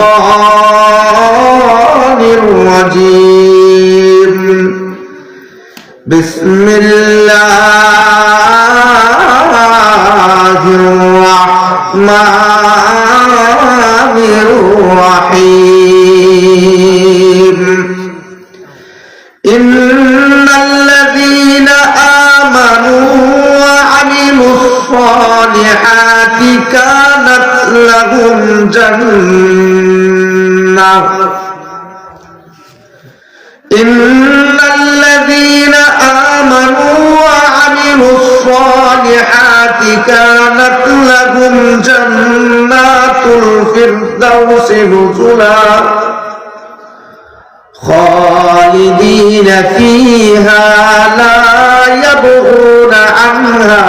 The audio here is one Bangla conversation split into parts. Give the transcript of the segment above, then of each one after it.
الشيطان كانت لهم جنات الفردوس نزلا خالدين فيها لا يبغون عنها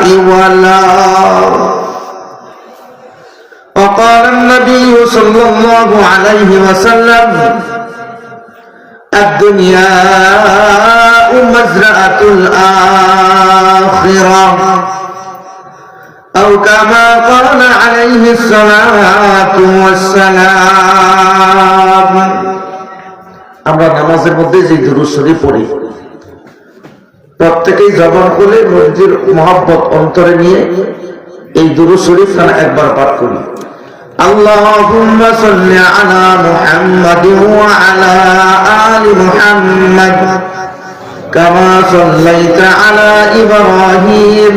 حولا وقال النبي صلى الله عليه وسلم الدنيا مزرعة الآخرة أو كما قال عليه الصلاة والسلام আমরা নামাজের মধ্যে যে দুরুদ শরীফ পড়ি প্রত্যেকেই জবান করে নদীর মহাব্বত অন্তরে নিয়ে এই দুরুদ শরীফ খানা একবার পাঠ করি اللهم صل على محمد وعلى آل محمد كما صليت على إبراهيم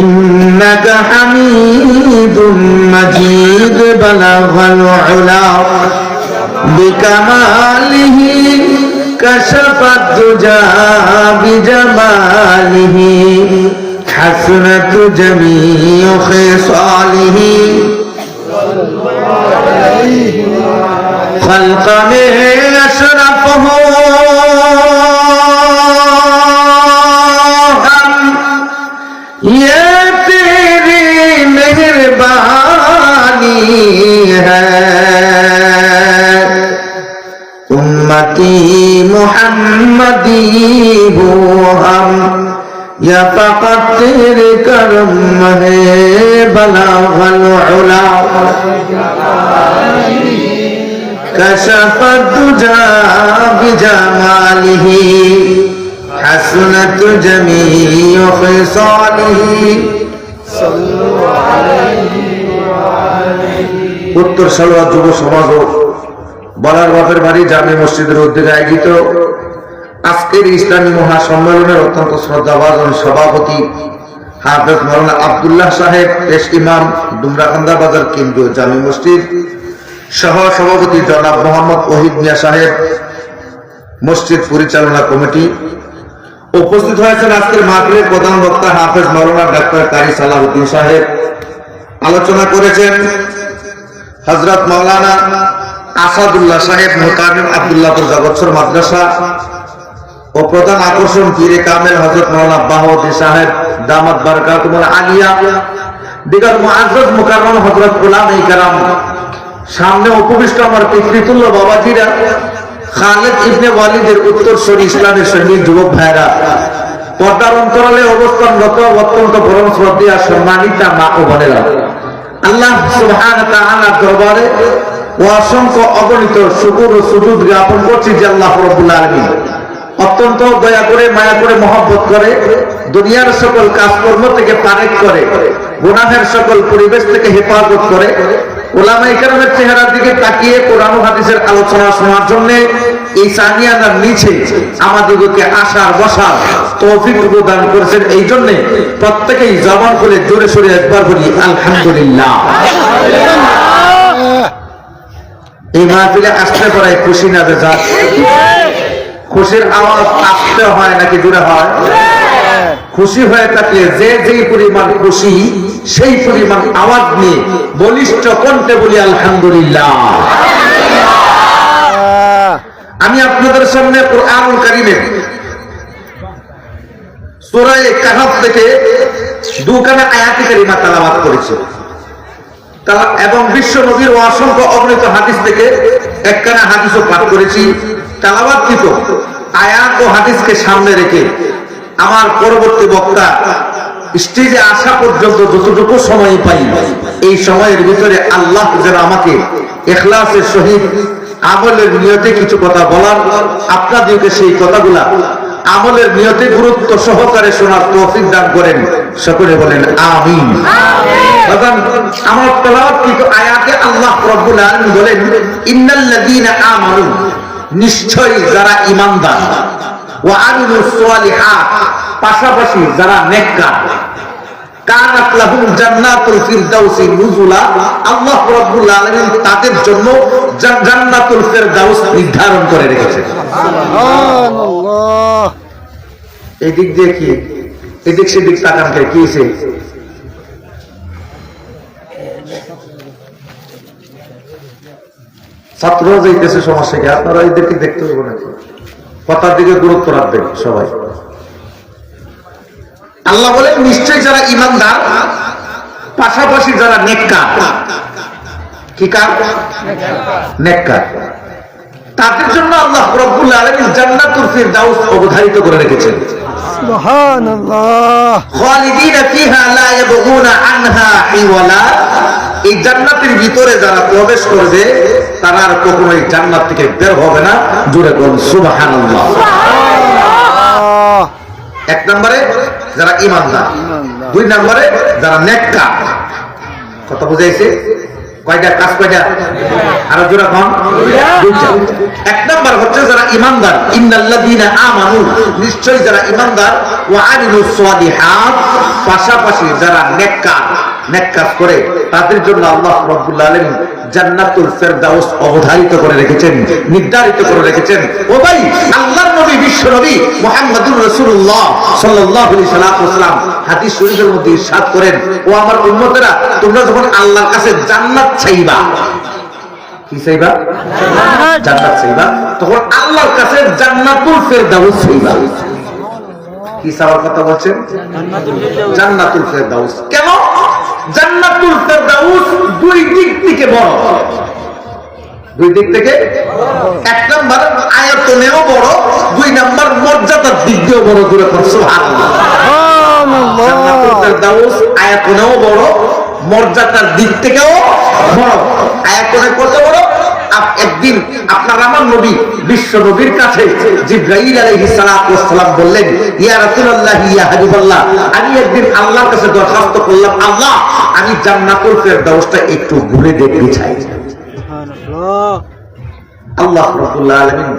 إنك حميد مجيد بلغ العلا بكماله كشف الدجى بجماله حسنة جميع خصاله خلق من أشرفه فيها أمتي محمدي هو هم يا فقط كرم ہے بلاغ العلا كشف الدجى بجماله حسنت جميع خصاله صلوا عليه وعليه উত্তর সালোয়া যুব সমাজ বলার বাপের বাড়ি জামে মসজিদের উদ্যোগে আয়োজিত আজকের ইসলামী মহাসম্মেলনের অত্যন্ত শ্রদ্ধাভাজন সভাপতি হাফেজ মৌলানা আবদুল্লাহ সাহেব পেশ ইমাম ডুমরাকান্দা বাজার কেন্দ্রীয় জামি মসজিদ, সহ সভাপতি জনাব মোহাম্মদ ওহিদ মিয়া সাহেব, মসজিদ পরিচালনা কমিটি। উপস্থিত হয়েছেন আজকের মাহফিলের প্রধান বক্তা হাফেজ মৌলানা ডাক্তার কারি সালাহুদ্দিন সাহেব। আলোচনা করেছেন হজরত মৌলানা আসাদুল্লাহ সাহেব মোতামিম আবদুল্লাহপুর জগৎসর মাদ্রাসা ও প্রধান আকর্ষণ পীরে কামেল হজরত মৌলানা বাহুদ্দিন সাহেব দামাত বারকাতুল আলিয়া, দিগর মুআজ্জাজ মুকাররম হযরত উলামায়ে কেরাম, সামনে উপবিষ্ট আমার পিতৃতুল্য বাবাজিরা, খালেদ ইবনে ওয়ালিদের উত্তরসূরি ইসলামের সৈনিক যুবক ভাইরা, পর্দার অন্তরালে অবস্থানগত অত্যন্ত পরম শ্রদ্ধা সম্মানিতা মা ও বোনেরা। অত্যন্ত করে দুনিয়ার সকল কাজকর্ম থেকে পারেক করে, গুনাহের সকল পরিবেশ থেকে হেফাজত করে ওলামা ইকরামের চেহারার দিকে তাকিয়ে কোরআন হাদিসের আলোচনা শোনার জন্য এই সানিয়ানার নিচে আমাদিগকে আসার, বসার তৌফিক প্রদান করেছেন। এই জন্য প্রত্যেকেই জবান করে জোরে সরে একবার বলি, আলহামদুলিল্লাহ। এই মাহফিলে আসতে পারে খুশি না বেজা? খুশির আওয়াজ আসতে হয় নাকি দূরে হয়? খুশি হয়ে থাকলে যে যেই পরিমাণ খুশি, সেই পরিমাণ আওয়াজ নিয়ে বলিষ্ঠ কণ্ঠে বলি, আলহামদুলিল্লাহ। আমি আপনাদের সামনে কারিমের কাহাফ থেকে দুখানা আয়াতি কারিমা তালাবাত করেছি। এবং বিশ্ব অসংখ্য হাদিস থেকে একখানা হাদিসও পাঠ করেছি। আয়াত ও হাদিসকে সামনে রেখে আমার পরবর্তী বক্তা স্টেজে আসা পর্যন্ত যতটুকু সময় পাই, এই সময়ের ভিতরে আল্লাহ যেন আমাকে এখলাসের সহিত আমলের নিয়তে কিছু কথা বলার আপনাদেরকে সেই কথাগুলা আমলের নিয়তে গুরুত্ব সহকারে শোনার তৌফিক দান করেন। সকলে বলেন আমিন। আমার তেলাওয়াত কিন্তু আয়াতে আল্লাহ রব্বুল আলামিন বলেন ইন্নাল্লাযীনা আমানু নিশ্চয়ই যারা ঈমানদার ওয়া আমিলুস সালিহাত পাশাপাশি যারা নেককার কানাত লাহুম জান্নাতুল ফিরদাউসি নুজুলা। আল্লাহ রাব্বুল আলামিন তাদের জন্য জান্নাতুল ফিরদাউস নির্ধারণ করে রেখেছেন। সুবহানাল্লাহ। এই দিয়ে কি? এদিক সেদিক তাকান কে কি? ছাত্ররা যাইতেছে সমস্যা কি আপনারা এদেরকে দেখতে হবে নাকি? কথার দিকে গুরুত্ব রাখবেন সবাই। আল্লাহ বলেন নিশ্চয়ই যারা ইমানদার পাশাপাশি যারা নেককার। কি কার? নেককার। তাদের জন্য আল্লাহ রব্বুল আলামিন জান্নাতুল ফিরদাউস অবধারিত করে রেখেছেন। সুবহানাল্লাহ। খালিদিনা ফিহা লা ইয়াবগুনা আনহা হিওয়ালা এই জান্নাতের ভিতরে যারা প্রবেশ করবে তারা আর কখনোই জান্নাত থেকে বের হবে না। জুড়ে বলুন সুবহানাল্লাহ। এক নম্বরে যারা ইমানদার দুই নম্বরে যারা নেককার। কথা বুঝাইছে? কয়টা? কাজ কয়টা? আরও জোড়া কম এক নম্বর হচ্ছে যারা ইমানদার ইন্নাল্লাযীনা আমানু নিশ্চয়ই যারা ইমানদার ওয়া আমিলুস সালিহাত পাশাপাশি যারা নেককার নেক কাজ করে তাদের জন্য আল্লাহ রাব্বুল আলামিন জান্নাতুল ফেরদাউস অবধারিত করে রেখেছেন নির্ধারিত করে রেখেছেন। ও ভাই আল্লাহর নবী বিশ্ব নবী মুহাম্মদুর রাসূলুল্লাহ সাল্লাল্লাহু আলাইহি সাল্লাম হাদিস শরীফের মধ্যে ইরশাদ করেন ও আমার উম্মতেরা তোমরা যখন আল্লাহর কাছে জান্নাত চাইবা কি চাইবা? জান্নাত। চাইবা। তখন আল্লাহর কাছে জান্নাতুল ফেরদাউস চাইবা। কি চাওয়ার কথা বলছেন? জান্নাতুল ফেরদাউস। কেন? জান্নাতুল ফেরদাউস দুই দিক থেকে বড়। দুই দিক থেকে? এক নম্বর আয়তনেও বড় দুই নম্বর মর্যাদার দিক দিয়েও বড় দূরে করছ আয়াতনেও বড় মর্যাদার দিক থেকেও বড়। আয়াতনে কত বড়? একদিন আপনার আমার নবী, বিশ্ব নবীর কাছে জিব্রাইল আলাইহিস সালাম বললেন, ইয়া রাসূলুল্লাহ, ইয়া হাবিবাল্লাহ, আমি একদিন আল্লাহর কাছে দরখাস্ত করলাম, আল্লাহ, আমি জান্নাতুল ফেরদাউসটা একটু ঘুরে দেখতে চাই। আল্লাহ রাব্বুল আলামিন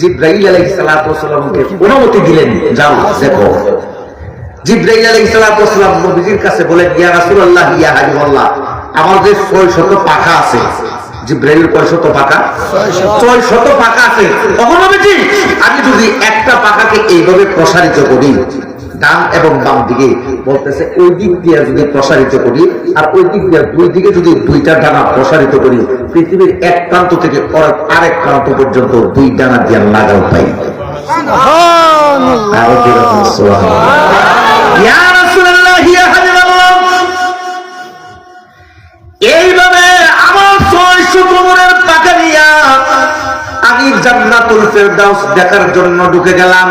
জিব্রাইল আলাইহিস সালামকে অনুমতি দিলেন, যাও, দেখো। জিব্রাইল আলাইহিস সালাম নবীজির কাছে বলেন, ইয়া রাসূলুল্লাহ, ইয়া হাবিবাল্লাহ, আমার যে 600 পাখা আছে জিব্রাইলের কয় শত পাকা ছয় শত পাকা আছে। তখন নবীজি আমি যদি একটা পাকাকে এইভাবে প্রসারিত করি ডান এবং বাম দিকে বলতেছে ওই দিক দিয়ে যদি প্রসারিত করি আর ওই দিক দিয়ে দুই দিকে যদি দুইটা ডানা প্রসারিত করি পৃথিবীর এক প্রান্ত থেকে আর- আরেক প্রান্ত পর্যন্ত দুই ডানা দিয়ে লাগাও পাই। আরও। ইয়া রাসূলুল্লাহ, জান্নাতুল ফেরদাউস দেখার জন্য ঢুকে গেলাম।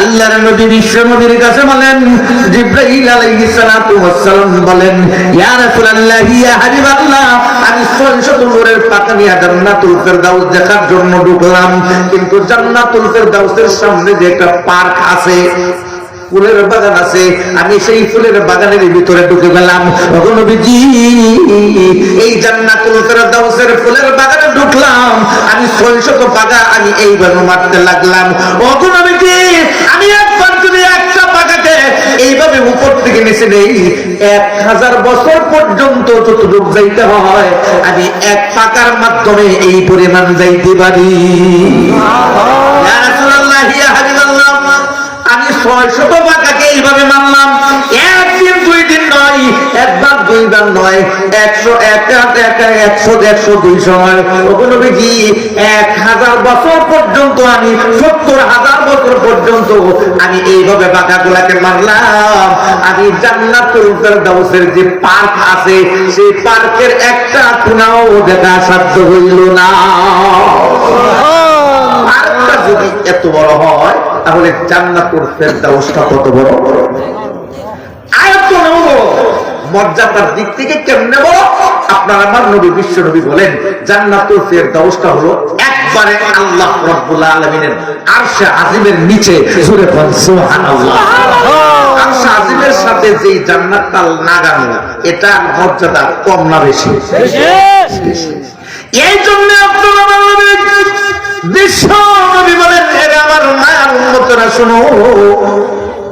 আল্লাহর নবী বিশ্ব কাছে বলেন, জিব্রাইল আলাইহিস সালাতু ওয়াস সালাম বলেন, ইয়া রাসূলুল্লাহ, ইয়া হাবিবাল্লাহ, আমি 600 কোমরের টাকা নিয়া জান্নাতুল ফেরদাউস দেখার জন্য ঢুকলাম। কিন্তু জান্নাতুল ফেরদাউসের সামনে যে একটা পার্ক আছে ফুলের বাগান আছে আমি সেই ফুলের বাগানের ভিতরে ঢুকে গেলাম। নবীজি এই জান্নাতুল ফেরদাউসের ফুলের বাগানে ঢুকলাম। আমি ছয়শত পাকা আমি এইভাবে মারতে লাগলাম। নবীজি আমি একবার যদি একটা পাকাকে এইভাবে উপর থেকে নিচে নেই এক হাজার বছর পর্যন্ত যতটুক যাইতে হয় আমি এক পাকার মাধ্যমে এই পরিমাণ যাইতে পারি। পাকাকে এইভাবে মানলাম। একদিন দুই দিন নয়, একবার নয়, একশো এক এক এক, একশো এক হাজার বছর পর্যন্ত আমি, সত্তর হাজার বছর পর্যন্ত আমি এইভাবে বাঁকাগুলাকে মারলাম। আমি ফেরদাউসের যে পার্ক আছে, সেই পার্কের একটা কোনাও দেখা সাধ্য হইল না। যদি এত বড় হয় তাহলে জান্নাতুল ফেরদাউসটা কত বড়? আয়তনেও বড়। মর্যাদার দিক থেকে কেমনে বড়? আপনার আমার নবী বিশ্ব নবী বলেন জান্নাতুল ফেরদাউসটা হলো একবারে আল্লাহ রাব্বুল আলামিনের আরশে আজিমের নিচে। জুড়ে কোন সুবহানাল্লাহ। আরশে আজিমের সাথে যেই জান্নাতটা লাগানো এটা মর্যাদা কম না বেশি। এই জন্য আপনার আমার নবী বিশ্ব নবী বলেন এরা আমার মায়ের উন্মতরা শুনো।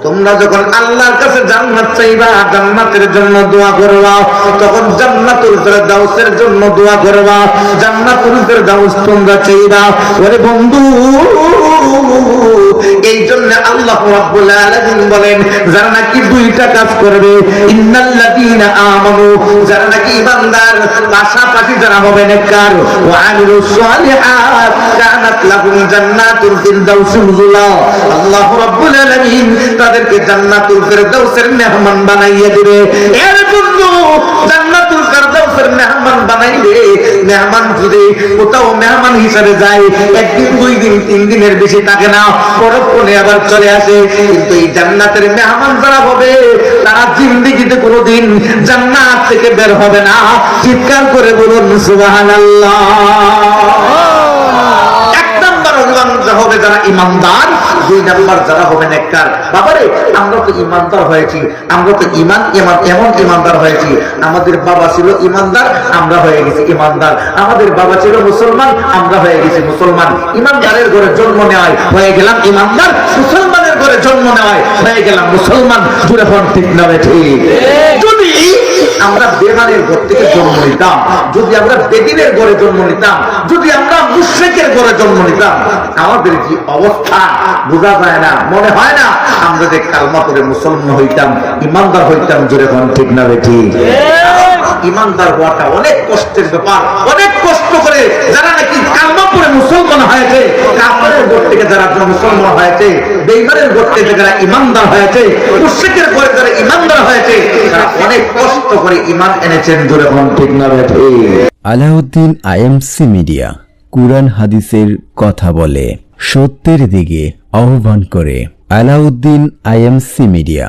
তোমরা যখন আল্লাহর কাছে জান্নাত চাইবা, জান্নাতের জন্য দোয়া করবা, তখন জান্নাতুল ফেরদাউসের জন্য দোয়া করবা। জান্নাতুল ফেরদাউস তোমরা চাইবা। ওরে বন্ধু এই জন্য আল্লাহ রাব্বুল আলামিন বলেন, যারা নাকি দুইটা কাজ করবে, ইন্নাল্লাযীনা আমানু, যারা নাকি ইমানদার, পাশাপাশি যারা হবে নেককার, ওয়া আমিলুস সালিহাত, কানাত লাহুম জান্নাতুল ফিরদাউস নুজুলা আল্লাহ রাব্বুল আলামিন তাদেরকে জান্নাতুল ফিরদাউসের মেহমান বানাইয়া দিবে। এর বন্ধু জান্নাতুল ফিরদাউসের মেহমান বানাইলে মেহমান যদি কোথাও মেহমান হিসাবে যায়, একদিন, দুই দিন, তিন দিনের বেশি থাকে না, পরক্ষণে আবার চলে আসে। কিন্তু এই জান্নাতের মেহমান যারা হবে, তারা জিন্দিগিতে কোনোদিন জান্নাত থেকে বের হবে না। চিৎকার করে বলুন, সুবহানাল্লাহ। অভিমান হবে যারা ইমানদার, দুই নাম্বার যারা হবে নেককার। বাবারে, আমরা তো ইমানদার হয়েছি, আমরা তো ইমান ইমান, এমন ইমানদার হয়েছি। আমাদের বাবা ছিল ইমানদার, আমরা হয়ে গেছি ইমানদার। আমাদের বাবা ছিল মুসলমান, আমরা হয়ে গেছি মুসলমান। ইমানদারের ঘরে জন্ম নেওয়ায় হয়ে গেলাম ইমানদার, মুসলমানের ঘরে জন্ম নেওয়ায় হয়ে গেলাম মুসলমান। জুড়ে হন ঠিক না ঠিক। আমরা বেমানের ঘর থেকে জন্ম নিতাম। যদি আমরা বেদিনের ঘরে জন্ম নিতাম, যদি আমরা মুশ্রেকের ঘরে জন্ম নিতাম, আমাদের কি অবস্থা? বোঝা যায় না, মনে হয় না আমরা যে কালমা করে মুসলমান হইতাম, ইমানদার হইতাম, জোরে কোন ঠিক না ঠিক ইমানদার হওয়াটা অনেক কষ্টের ব্যাপার, অনেক কষ্ট করে যারা নাকি কালমা করে মুসলমান হয়েছে কাপড়ের গোট থেকে যারা মুসলমান হয়েছে, বেইমানের গোট থেকে যারা ইমানদার হয়েছে, মুশ্রিকের পরে যারা ইমানদার হয়েছে, তারা অনেক কষ্ট করে ইমান এনেছেন জোরে ঠিক না ঠিক আলাউদ্দিন আইএমসি মিডিয়া, কুরআন হাদিসের কথা বলে, সত্যের দিকে আহ্বান করে, আলাউদ্দিন আইএমসি মিডিয়া।